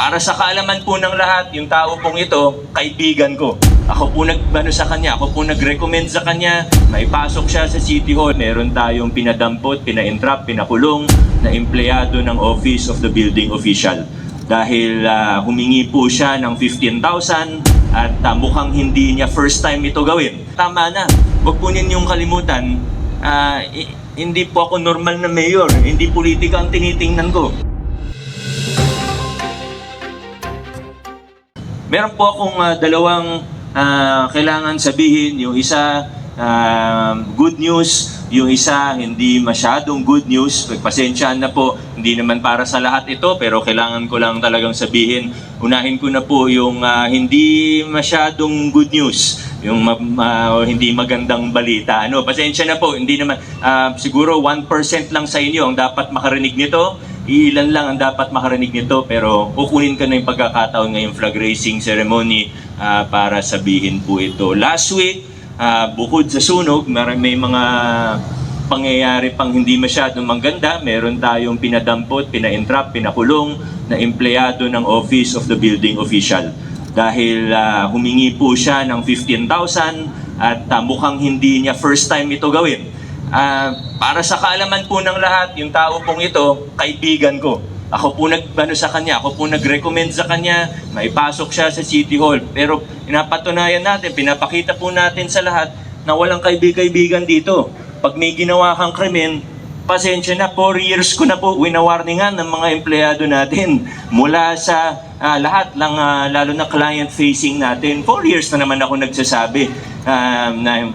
para sa kaalaman po ng lahat, yung tao pong ito, kaibigan ko. Ako po nag-ano sa kanya, ako po nag-recommend sa kanya, maipasok siya sa City Hall. Meron tayong pinadampot, pina-entrap, pinakulong na empleyado ng Office of the Building Official. Dahil ah, humingi po siya ng 15,000 at ah, mukhang hindi niya first time ito gawin. Tama na, huwag po ninyong kalimutan, i- hindi po ako normal na mayor, hindi politika ang tinitingnan ko. Meron po akong ah, dalawang ah, kailangan sabihin. Yung isa, ah, good news. Yung isa, hindi masyadong good news. Pagpasensyaan na po, hindi naman para sa lahat ito, pero kailangan ko lang talagang sabihin. Unahin ko na po yung ah, hindi masyadong good news. Yung ma- ma- hindi magandang balita. Ano, pasensya na po, hindi naman, ah, siguro 1% lang sa inyo ang dapat makarinig nito ilan lang ang dapat makarinig nito pero kukunin ka na yung pagkakataon ngayong flag raising ceremony ah, para sabihin po ito. Last week, ah, bukod sa sunog, may mga pangyayari pang hindi masyadong maganda. Meron tayong pinadampot, pina-entrap, pinakulong na empleyado ng Office of the Building Official. Dahil ah, humingi po siya ng 15,000 at ah, mukhang hindi niya first time ito gawin. Ah, para sa kaalaman po ng lahat, yung tao pong ito, kaibigan ko. Ako po nag ano sa kanya, ako po nag-recommend sa kanya, maipasok siya sa City Hall. Pero pinapatunayan natin, pinapakita po natin sa lahat na walang kaibig-kaibigan dito. Pag may ginawa kang krimen, pasensya na, 4 years ko na po winawarningan ng mga empleyado natin mula sa ah, lahat lang, ah, lalo na client-facing natin. 4 years na naman ako nagsasabi ah, na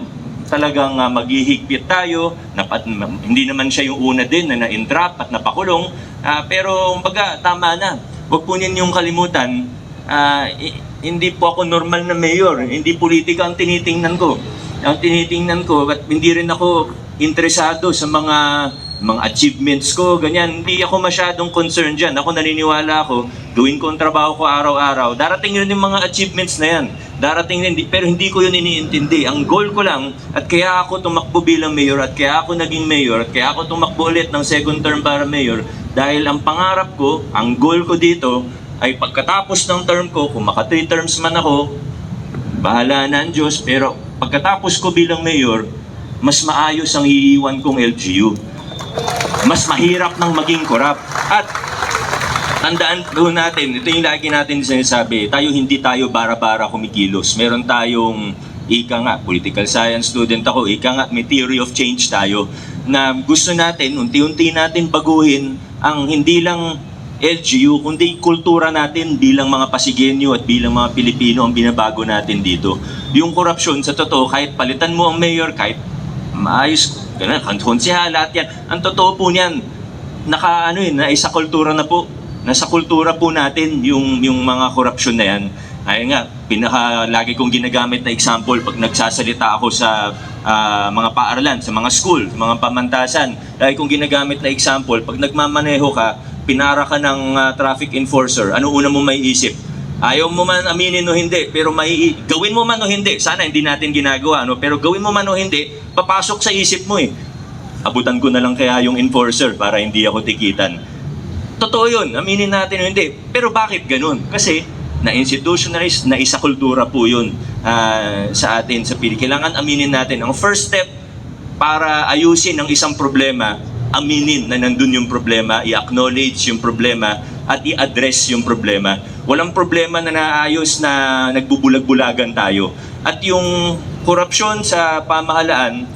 talagang uh, maghihigpit tayo. Napat, hindi naman siya yung una din na na-entrap at napakulong. Ah, pero kumbaga, tama na. Huwag po ninyong kalimutan, i- hindi po ako normal na mayor. Hindi politika ang tinitingnan ko. Ang tinitingnan ko, at hindi rin ako interesado sa mga mga achievements ko, ganyan. Hindi ako masyadong concerned dyan. Ako naniniwala ako, gawin ko ang trabaho ko araw-araw. Darating yun yung mga achievements na yan. Darating din, pero hindi ko yun iniintindi. Ang goal ko lang, at kaya ako tumakbo bilang mayor, at kaya ako naging mayor, at kaya ako tumakbo ulit ng second term para mayor, dahil ang pangarap ko, ang goal ko dito, ay pagkatapos ng term ko, kung maka 3 terms man ako, bahala na ang Diyos, pero pagkatapos ko bilang mayor, mas maayos ang iiwan kong LGU. Mas mahirap nang maging korap. At tandaan po natin, ito yung lagi natin sinasabi, tayo hindi tayo bara-bara kumikilos. Meron tayong ika nga, political science student ako, ika nga, may theory of change tayo na gusto natin, unti-unti natin baguhin ang hindi lang LGU, kundi kultura natin bilang mga Pasigenyo at bilang mga Pilipino ang binabago natin dito. Yung korupsyon, sa totoo, kahit palitan mo ang mayor, kahit maayos, ganun, konsehala, lahat yan. Ang totoo po niyan, naka ano yun, naisa kultura na po. Nasa kultura po natin yung, yung mga korupsyon na yan. Ayun nga, pinaka lagi kong ginagamit na example pag nagsasalita ako sa ah, mga paaralan, sa mga school, sa mga pamantasan. Lagi kong ginagamit na example, pag nagmamaneho ka, pinara ka ng ah, traffic enforcer, ano una mo may isip? Ayaw mo man aminin o hindi, pero may gawin mo man o hindi. Sana hindi natin ginagawa, no? pero gawin mo man o hindi, papasok sa isip mo eh. Abutan ko na lang kaya yung enforcer para hindi ako tikitan. Totoo yun, aminin natin o hindi. Pero bakit ganun? Kasi na-institutionalize, na isa kultura po yun ah, sa atin sa Pilipinas. Kailangan aminin natin. Ang first step para ayusin ang isang problema, aminin na nandun yung problema, i-acknowledge yung problema, at i-address yung problema. Walang problema na naayos na nagbubulag-bulagan tayo. At yung korupsyon sa pamahalaan,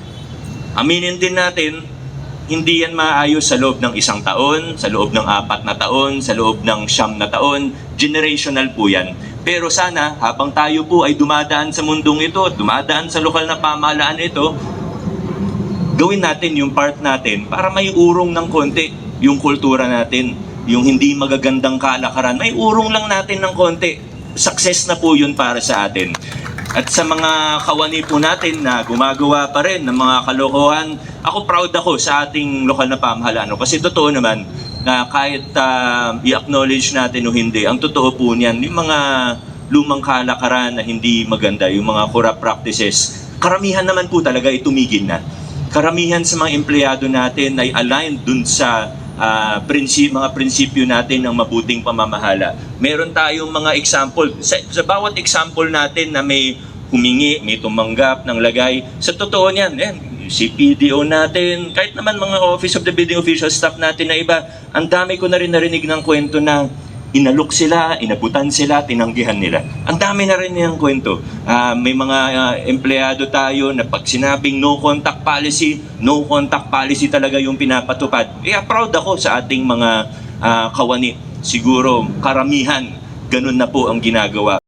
aminin din natin, hindi yan maayos sa loob ng isang taon, sa loob ng apat na taon, sa loob ng siyam na taon. Generational po yan. Pero sana, habang tayo po ay dumadaan sa mundong ito, dumadaan sa lokal na pamahalaan ito, gawin natin yung part natin para may urong ng konti yung kultura natin, yung hindi magagandang kalakaran. May urong lang natin ng konti. Success na po yun para sa atin. At sa mga kawani po natin na gumagawa pa rin ng mga kalokohan, ako proud ako sa ating lokal na pamahalaan. Kasi totoo naman na kahit ah, i-acknowledge natin o hindi, ang totoo po niyan, yung mga lumang kalakaran na hindi maganda, yung mga corrupt practices, karamihan naman po talaga ay tumigil na karamihan sa mga empleyado natin ay aligned dun sa ah, prinsip, mga prinsipyo natin ng mabuting pamamahala. Meron tayong mga example. Sa, sa bawat example natin na may humingi, may tumanggap ng lagay, sa totoo niyan, yan, si PDO natin, kahit naman mga Office of the Building Official staff natin na iba, ang dami ko na rin narinig ng kwento na inalok sila, inabutan sila, tinanggihan nila. Ang dami na rin niyang kwento. Ah, may mga ah, empleyado tayo na pag sinabing no contact policy, no contact policy talaga yung pinapatupad. Kaya proud ako sa ating mga ah, kawani. Siguro karamihan ganun na po ang ginagawa.